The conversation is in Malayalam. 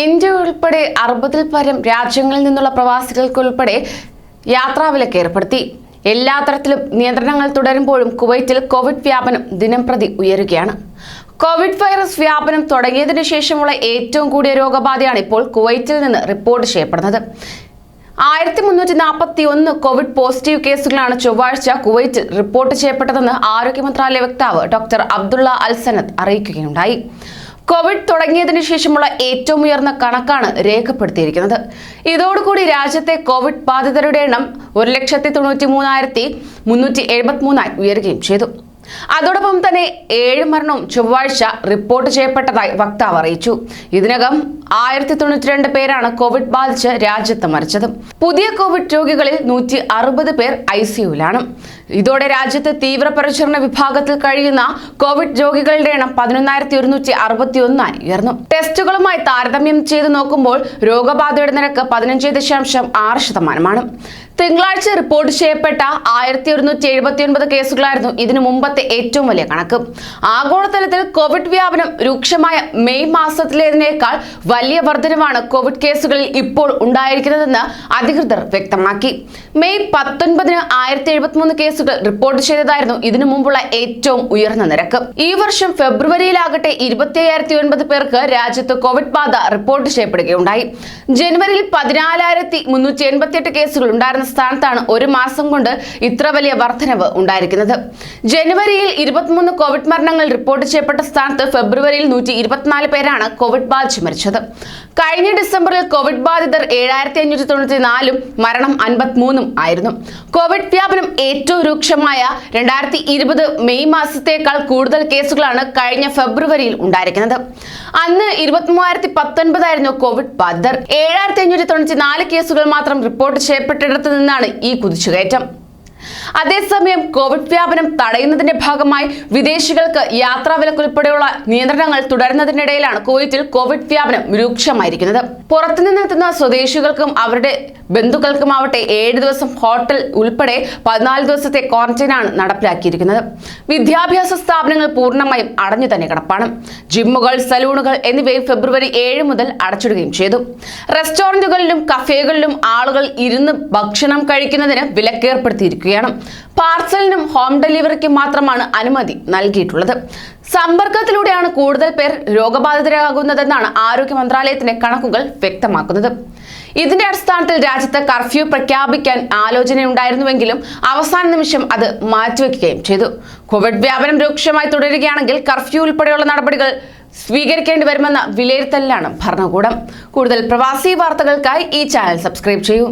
ഇന്ത്യ ഉൾപ്പെടെ അറുപതിൽ പരം രാജ്യങ്ങളിൽ നിന്നുള്ള പ്രവാസികൾക്കുൾപ്പെടെ യാത്രാവിലക്ക് ഏർപ്പെടുത്തി. എല്ലാ തരത്തിലും നിയന്ത്രണങ്ങൾ തുടരുമ്പോഴും കുവൈറ്റിൽ കോവിഡ് വ്യാപനം ദിനംപ്രതി ഉയരുകയാണ്. കോവിഡ് വൈറസ് വ്യാപനം തുടങ്ങിയതിനു ശേഷമുള്ള ഏറ്റവും കൂടിയ രോഗബാധയാണ് ഇപ്പോൾ കുവൈറ്റിൽ നിന്ന് റിപ്പോർട്ട് ചെയ്യപ്പെടുന്നത്. ആയിരത്തി മുന്നൂറ്റി നാൽപ്പത്തി ഒന്ന് കോവിഡ് പോസിറ്റീവ് കേസുകളാണ് ചൊവ്വാഴ്ച കുവൈറ്റിൽ റിപ്പോർട്ട് ചെയ്യപ്പെട്ടതെന്ന് ആരോഗ്യ മന്ത്രാലയ വക്താവ് ഡോക്ടർ അബ്ദുള്ള അൽസനത്ത് അറിയിക്കുകയുണ്ടായി. കോവിഡ് തുടങ്ങിയതിനു ശേഷമുള്ള ഏറ്റവും ഉയർന്ന കണക്കാണ് രേഖപ്പെടുത്തിയിരിക്കുന്നത്. ഇതോടുകൂടി രാജ്യത്തെ കോവിഡ് ബാധിതരുടെ എണ്ണം ഒരു ലക്ഷത്തി തൊണ്ണൂറ്റി മൂന്നായിരത്തി മുന്നൂറ്റി എഴുപത്തി മൂന്നായി ഉയരുകയും ചെയ്തു. അതോടൊപ്പം തന്നെ ഏഴ് മരണവും ചൊവ്വാഴ്ച റിപ്പോർട്ട് ചെയ്യപ്പെട്ടതായി വക്താവ് അറിയിച്ചു. ഇതിനകം ആയിരത്തി തൊണ്ണൂറ്റിരണ്ട് പേരാണ് കോവിഡ് ബാധിച്ച് രാജ്യത്ത് മരിച്ചത്. പുതിയ കോവിഡ് രോഗികളിൽ നൂറ്റി അറുപത് പേർ ഐ സിയുലാണ് ഇതോടെ രാജ്യത്ത് തീവ്രപരിചരണ വിഭാഗത്തിൽ കഴിയുന്ന കോവിഡ് രോഗികളുടെ എണ്ണം പതിനൊന്നായിരത്തി ഒരുന്നൂറ്റി അറുപത്തി ഒന്നായി ഉയർന്നു. ടെസ്റ്റുകളുമായി താരതമ്യം ചെയ്തു നോക്കുമ്പോൾ രോഗബാധയുടെ നിരക്ക് പതിനഞ്ച് ദശാംശം ആറ് ശതമാനമാണ്. തിങ്കളാഴ്ച റിപ്പോർട്ട് ചെയ്യപ്പെട്ട ആയിരത്തി ഒരുന്നൂറ്റി എഴുപത്തി ഒൻപത് കേസുകളായിരുന്നു ഇതിനു മുമ്പത്തെ ഏറ്റവും വലിയ കണക്ക്. ആഗോളതലത്തിൽ കോവിഡ് വ്യാപനം രൂക്ഷമായ മെയ് മാസത്തിലേതിനേക്കാൾ വലിയ വർധനവാണ് കോവിഡ് കേസുകളിൽ ഇപ്പോൾ ഉണ്ടായിരിക്കുന്നതെന്ന് അധികൃതർ വ്യക്തമാക്കി. മെയ് പത്തൊൻപതിന് ആയിരത്തി എഴുപത്തിമൂന്ന് കേസുകൾ റിപ്പോർട്ട് ചെയ്തതായിരുന്നു ഇതിനു മുമ്പുള്ള ഏറ്റവും ഉയർന്ന നിരക്ക്. ഈ വർഷം ഫെബ്രുവരിയിലാകട്ടെ ഇരുപത്തി അയ്യായിരത്തി ഒൻപത് പേർക്ക് രാജ്യത്ത് കോവിഡ് ബാധ റിപ്പോർട്ട് ചെയ്യപ്പെടുകയുണ്ടായി. ജനുവരിയിൽ പതിനാലായിരത്തി മുന്നൂറ്റി എൺപത്തിയെട്ട് കേസുകൾ ഉണ്ടായിരുന്ന സ്ഥാനത്താണ് ഒരു മാസം കൊണ്ട് ഇത്ര വലിയ വർധനവ് ഉണ്ടായിരിക്കുന്നത്. ജനുവരിയിൽ ഇരുപത്തിമൂന്ന് കോവിഡ് മരണങ്ങൾ റിപ്പോർട്ട് ചെയ്യപ്പെട്ട സ്ഥാനത്ത് ഫെബ്രുവരിയിൽ നൂറ്റി പേരാണ് കോവിഡ് ബാധിച്ച് മരിച്ചത്. കഴിഞ്ഞ ഡിസംബറിൽ കോവിഡ് ബാധിതർ ഏഴായിരത്തി അഞ്ഞൂറ്റി തൊണ്ണൂറ്റി നാലും മരണം അൻപത്തിമൂന്നും ആയിരുന്നു. കോവിഡ് വ്യാപനം ഏറ്റവും രൂക്ഷമായ രണ്ടായിരത്തി ഇരുപത് മെയ് മാസത്തേക്കാൾ കൂടുതൽ കേസുകളാണ് കഴിഞ്ഞ ഫെബ്രുവരിയിൽ ഉണ്ടായിരിക്കുന്നത്. അന്ന് ഇരുപത്തിമൂവായിരത്തി പത്തൊൻപതായിരുന്നു കോവിഡ് ബാധിതർ. ഏഴായിരത്തി അഞ്ഞൂറ്റി തൊണ്ണൂറ്റി നാല് കേസുകൾ മാത്രം റിപ്പോർട്ട് ചെയ്യപ്പെട്ടിടത്ത് നിന്നാണ് ഈ കുതിച്ചുകയറ്റം. അതേസമയം കോവിഡ് വ്യാപനം തടയുന്നതിന്റെ ഭാഗമായി വിദേശികൾക്ക് യാത്രാ വിലക്കുൾപ്പെടെയുള്ള നിയന്ത്രണങ്ങൾ തുടരുന്നതിനിടയിലാണ് കുവൈറ്റിൽ കോവിഡ് വ്യാപനം രൂക്ഷമായിരിക്കുന്നത്. പുറത്തുനിന്നെത്തുന്ന സ്വദേശികൾക്കും അവരുടെ ബന്ധുക്കൾക്കുമാവട്ടെ ഏഴ് ദിവസം ഹോട്ടൽ ഉൾപ്പെടെ പതിനാല് ദിവസത്തെ ക്വാറന്റൈനാണ് നടപ്പിലാക്കിയിരിക്കുന്നത്. വിദ്യാഭ്യാസ സ്ഥാപനങ്ങൾ പൂർണമായും അടഞ്ഞു തന്നെ കിടപ്പാണ്. ജിമ്മുകൾ സലൂണുകൾ എന്നിവയും ഫെബ്രുവരി ഏഴ് മുതൽ അടച്ചിടുകയും ചെയ്തു. റെസ്റ്റോറന്റുകളിലും കഫേകളിലും ആളുകൾ ഇരുന്ന് ഭക്ഷണം കഴിക്കുന്നതിന് വിലക്കേർപ്പെടുത്തിയിരിക്കുകയാണ്. പാർസലിനും ഹോം ഡെലിവറിക്കും മാത്രമാണ് അനുമതി നൽകിയിട്ടുള്ളത്. സമ്പർക്കത്തിലൂടെയാണ് കൂടുതൽ പേർ രോഗബാധിതരാകുന്നതെന്നാണ് ആരോഗ്യ മന്ത്രാലയത്തിന്റെ കണക്കുകൾ വ്യക്തമാക്കുന്നത്. ഇതിന്റെ അടിസ്ഥാനത്തിൽ രാജ്യത്ത് കർഫ്യൂ പ്രഖ്യാപിക്കാൻ ആലോചനയുണ്ടായിരുന്നുവെങ്കിലും അവസാന നിമിഷം അത് മാറ്റിവെക്കുകയും ചെയ്തു. കോവിഡ് വ്യാപനം രൂക്ഷമായി തുടരുകയാണെങ്കിൽ കർഫ്യൂ ഉൾപ്പെടെയുള്ള നടപടികൾ സ്വീകരിക്കേണ്ടി വരുമെന്ന വിലയിരുത്തലിലാണ് ഭരണകൂടം. കൂടുതൽ പ്രവാസി വാർത്തകൾക്കായി ഈ ചാനൽ സബ്സ്ക്രൈബ് ചെയ്യൂ.